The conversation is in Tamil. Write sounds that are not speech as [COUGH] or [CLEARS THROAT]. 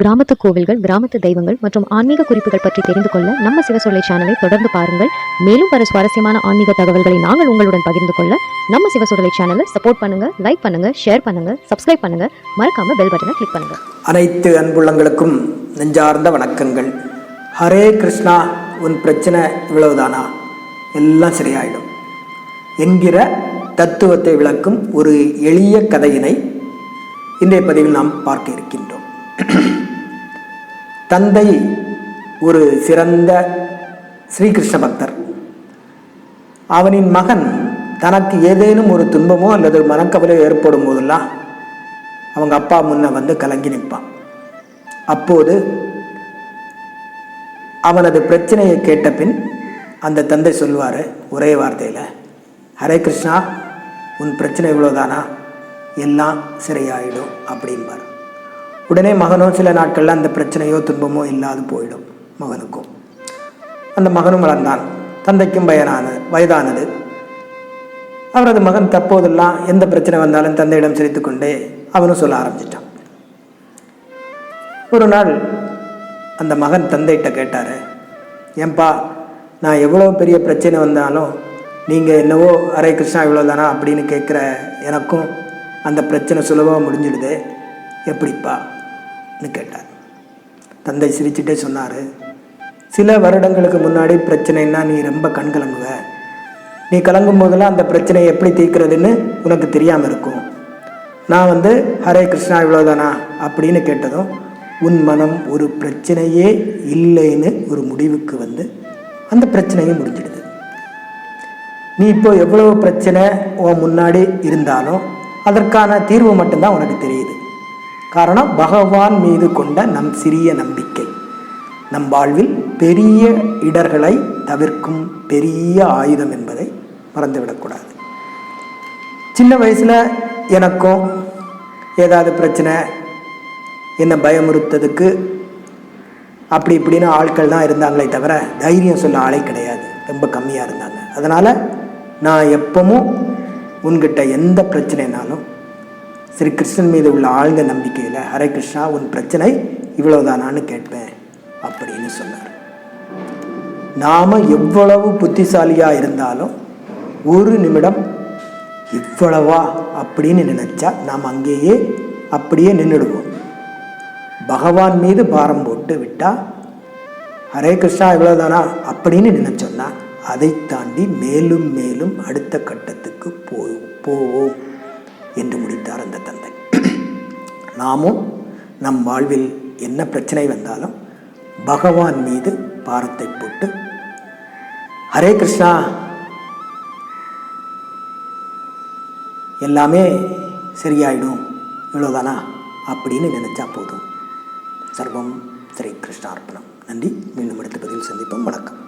கிராமத்து கோவில்கள் கிராமத்து தெய்வங்கள் மற்றும் ஆன்மீக குறிப்புகள் பற்றி தெரிந்து கொள்ள நம்ம சிவசொல்லை சேனலை தொடர்ந்து பாருங்கள். மேலும் பல சுவாரஸ்யமான ஆன்மீக தகவல்களை நாங்கள் உங்களுடன் பகிர்ந்து கொள்ள நம்ம சிவசொல்லை சேனலை சப்போர்ட் பண்ணுங்க லைக் பண்ணுங்க ஷேர் பண்ணுங்க சப்ஸ்கிரைப் பண்ணுங்க. மறக்காம பெல் பட்டனை கிளிக் பண்ணுங்க. அனைத்து அன்புள்ளங்களுக்கும் நெஞ்சார்ந்த வணக்கங்கள். ஹரே கிருஷ்ணா உன் பிரச்சனை இவ்வளவுதானா? எல்லாம் சரியாயிடும். என்கிற தத்துவத்தை விளக்கும் ஒரு எளிய கதையினை இன்றைய பதிவில் நாம் பார்க்க இருக்கின்றோம். [CLEARS THROAT] தந்தை ஒரு சிறந்த ஸ்ரீகிருஷ்ண பக்தர். அவனின் மகன் தனக்கு ஏதேனும் ஒரு துன்பமோ அல்லது மனக்கவலையோ ஏற்படும் போதெல்லாம் அவங்க அப்பா முன்ன வந்து கலங்கி நிற்பான். அப்போது அவனது பிரச்சனையை கேட்ட பின் அந்த தந்தை சொல்வார் ஒரே வார்த்தையில் ஹரே கிருஷ்ணா உன் பிரச்சனை இவ்வளோதானா எல்லாம் சிறையாயிடும் அப்படின்பார் உடனே மகனும் சில நாட்களில் அந்த பிரச்சனையோ துன்பமோ இல்லாது போயிடும் மகனுக்கும். அந்த மகனும் வளர்ந்தான். தந்தைக்கும் பயனான வயதானது. அவரது மகன் தற்போதெல்லாம் எந்த பிரச்சனை வந்தாலும் தந்தையிடம் சிரித்துக்கொண்டே அவனும் சொல்ல ஆரம்பிச்சிட்டான். ஒரு நாள் அந்த மகன் தந்தைகிட்ட கேட்டார் ஏன்பா நான் எவ்வளோ பெரிய பிரச்சனை வந்தாலும் நீங்கள் என்னவோ ஹரே கிருஷ்ணா இவ்வளோதானா அப்படின்னு கேட்குற எனக்கும் அந்த பிரச்சனை சுலபமாக முடிஞ்சிடுது. எப்படிப்பா? கேட்டார். தந்தை சிரிச்சுட்டே சொன்னார் சில வருடங்களுக்கு முன்னாடி பிரச்சனைன்னா நீ ரொம்ப கண் கலங்குவ நீ கலங்கும் போதெல்லாம் அந்த பிரச்சனையை எப்படி தீர்க்கிறதுன்னு உனக்கு தெரியாமல் இருக்கும். நான் வந்து ஹரே கிருஷ்ணா இவ்வளோதானா அப்படின்னு கேட்டதும் உன் மனம் ஒரு பிரச்சனையே இல்லைன்னு ஒரு முடிவுக்கு வந்து அந்த பிரச்சனையும் முடிஞ்சிடுது. நீ இப்போ எவ்வளவு பிரச்சனை உன் முன்னாடி இருந்தாலும் அதற்கான தீர்வு மட்டும்தான் உனக்கு தெரியுது. காரணம் பகவான் மீது கொண்ட நம் சிறிய நம்பிக்கை. நம் வாழ்வில் பெரிய இடர்களை தவிர்க்கும் பெரிய ஆயுதம் என்பதை மறந்துவிடக்கூடாது. சின்ன வயசில் எனக்கும் ஏதாவது பிரச்சனை என்னை பயமுறுத்ததுக்கு அப்படி இப்படின்னு ஆட்கள் தான் இருந்தாங்களே தவிர தைரியம் சொல்ல ஆளே கிடையாது. ரொம்ப கம்மியாக இருந்தாங்க. அதனால் நான் எப்பவும் உன்கிட்ட எந்த பிரச்சனைனாலும் ஸ்ரீ கிருஷ்ணன் மீது உள்ள ஆழ்ந்த நம்பிக்கையில் ஹரே கிருஷ்ணா உன் பிரச்சனை இவ்வளவுதானான்னு கேட்பேன் அப்படின்னு சொன்னார். நாம் எவ்வளவு புத்திசாலியாக இருந்தாலும் ஒரு நிமிடம் இவ்வளவா அப்படின்னு நினைச்சா நாம் அங்கேயே அப்படியே நின்றுடுவோம். பகவான் மீது பாரம் போட்டு விட்டால் ஹரே கிருஷ்ணா இவ்வளோதானா அப்படின்னு நினச்சோன்னா அதை தாண்டி மேலும் மேலும் அடுத்த கட்டத்துக்கு போ போவோம். என்று முடித்தார் அந்த தந்தை. நாமும் நம் வாழ்வில் என்ன பிரச்சனை வந்தாலும் பகவான் மீது பாரத்தை போட்டு ஹரே கிருஷ்ணா எல்லாமே சரியாயிடும் இவ்வளோதானா அப்படின்னு நினச்சா போதும். சர்வம் ஸ்ரீ கிருஷ்ணார்ப்பணம் நன்றி. மீண்டும் அடுத்த பதிவில் சந்திப்போம். வணக்கம்.